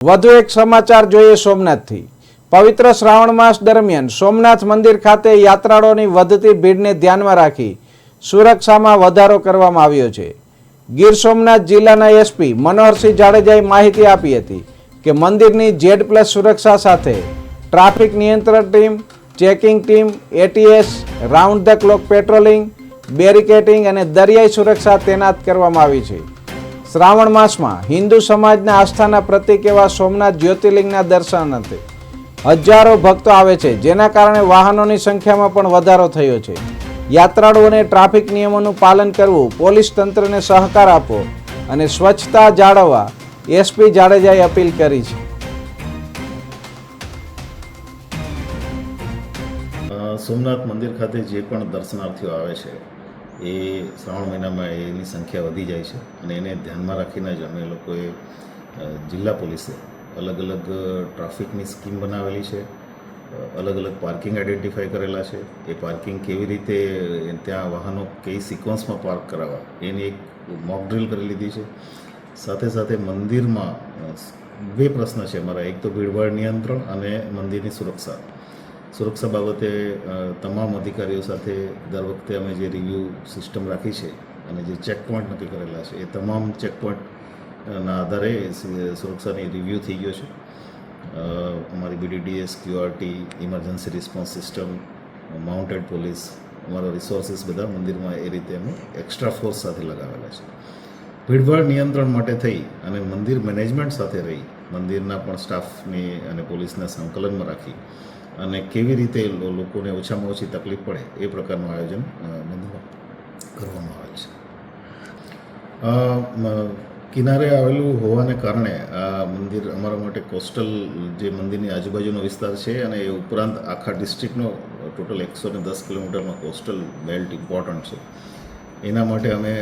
વધુ એક સમાચાર જોઈએ સોમનાથથી. પવિત્ર શ્રાવણ માસ દરમિયાન સોમનાથ મંદિર ખાતે યાત્રાળુઓની વધતી ભીડને ધ્યાનમાં રાખી સુરક્ષામાં વધારો કરવામાં આવ્યો છે. ગીર સોમનાથ જિલ્લાના એસપી મનોહરસિંહ જાડેજાએ માહિતી આપી હતી કે મંદિરની જેડ પ્લસ સુરક્ષા સાથે ટ્રાફિક નિયંત્રણ team, checking team, ATS, round the clock patrolling barricading અને દરિયાઈ સુરક્ષા તૈનાત કરવામાં આવી છે. શ્રાવણ માસમાં હિન્દુ સમાજના આસ્થાના પ્રતિક એવા સોમનાથ જ્યોતિર્લિંગના દર્શન અંતે. હજારો ભક્તો આવે છે, જેના કારણે વાહનોની સંખ્યામાં પણ વધારો થયો છે. યાત્રાળુઓને ટ્રાફિક નિયમોનું પાલન કરવું, પોલીસ તંત્રને સહકાર આપવો અને સ્વચ્છતા જાળવવા એસપી જાડેજાએ અપીલ કરી છે. સોમનાથ મંદિર ખાતે જે પણ દર્શનાર્થીઓ આવે છે એ શ્રાવણ મહિનામાં એની સંખ્યા વધી જાય છે અને એને ધ્યાનમાં રાખીને જ અમે લોકોએ જિલ્લા પોલીસે અલગ અલગ ટ્રાફિકની સ્કીમ બનાવેલી છે અલગ અલગ પાર્કિંગ આઈડેન્ટિફાઈ કરેલા છે. એ પાર્કિંગ કેવી રીતે ત્યાં વાહનો કઈ સિક્વન્સમાં પાર્ક કરાવવા, એની એક મોક ડ્રિલ કરી લીધી છે. સાથે સાથે મંદિરમાં બે પ્રશ્ન છે અમારા. એક તો ભીડભાડ નિયંત્રણ અને મંદિરની સુરક્ષા. સુરક્ષા બાબતે તમામ અધિકારીઓ સાથે દર વખતે અમે જે રિવ્યૂ સિસ્ટમ રાખી છે અને જે ચેક પોઈન્ટ નક્કી કરેલા છે, એ તમામ ચેક પોઈન્ટના આધારે સુરક્ષાની રિવ્યૂ થઈ ગયો છે. અમારી BDDS QRT emergency response system mounted police અમારા રિસોર્સિસ બધા મંદિરમાં એ રીતે અમે એક્સ્ટ્રા ફોર્સ સાથે લગાવેલા છે. ભીડભાડ નિયંત્રણ માટે થઈ અને મંદિર મેનેજમેન્ટ સાથે રહી, મંદિરના પણ સ્ટાફની અને પોલીસના સંકલનમાં રાખી અને કેવી રીતે લોકોને ઓછામાં ઓછી તકલીફ પડે એ પ્રકારનું આયોજન બંધમાં કરવામાં આવે છે. કિનારે આવેલું હોવાને કારણે આ મંદિર અમારા માટે કોસ્ટલ જે મંદિરની આજુબાજુનો વિસ્તાર છે અને એ ઉપરાંત આખા ડિસ્ટ્રિક્ટનો ટોટલ એકસો ને દસ કિલોમીટરમાં કોસ્ટલ બેલ્ટ ઇમ્પોર્ટન્ટ છે. એના માટે અમે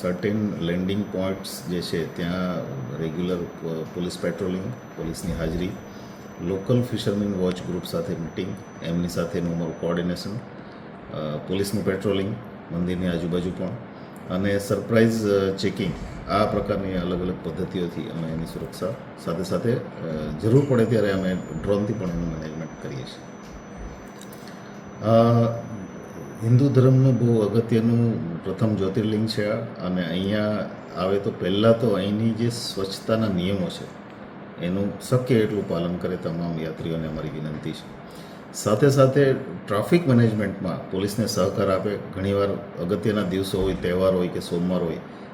સર્ટેન લેન્ડિંગ પોઈન્ટ્સ જે છે ત્યાં રેગ્યુલર પોલીસ પેટ્રોલિંગ પોલીસની હાજરી લોકલ ફિશરમેન વોચ ગ્રુપ સાથે મિટિંગ, એમની સાથેનું અમારું કોઓર્ડિનેશન પોલીસનું પેટ્રોલિંગ, મંદિરની આજુબાજુ પણ, અને સરપ્રાઇઝ ચેકિંગ, આ પ્રકારની અલગ અલગ પદ્ધતિઓથી અમે એની સુરક્ષા સાથે સાથે જરૂર પડે ત્યારે અમે ડ્રોનથી પણ એનું મેનેજમેન્ટ કરીએ છીએ. હિન્દુ ધર્મનું બહુ અગત્યનું પ્રથમ જ્યોતિર્લિંગ છે અને અહીંયા આવે તો પહેલાં તો અહીંની જે સ્વચ્છતાના નિયમો છે એનું શક્ય એટલું પાલન કરે તમામ યાત્રીઓને અમારી વિનંતી છે. સાથે સાથે ટ્રાફિક મેનેજમેન્ટમાં પોલીસને સહકાર આપે. ઘણીવાર અગત્યના દિવસો હોય, તહેવાર હોય કે સોમવાર હોય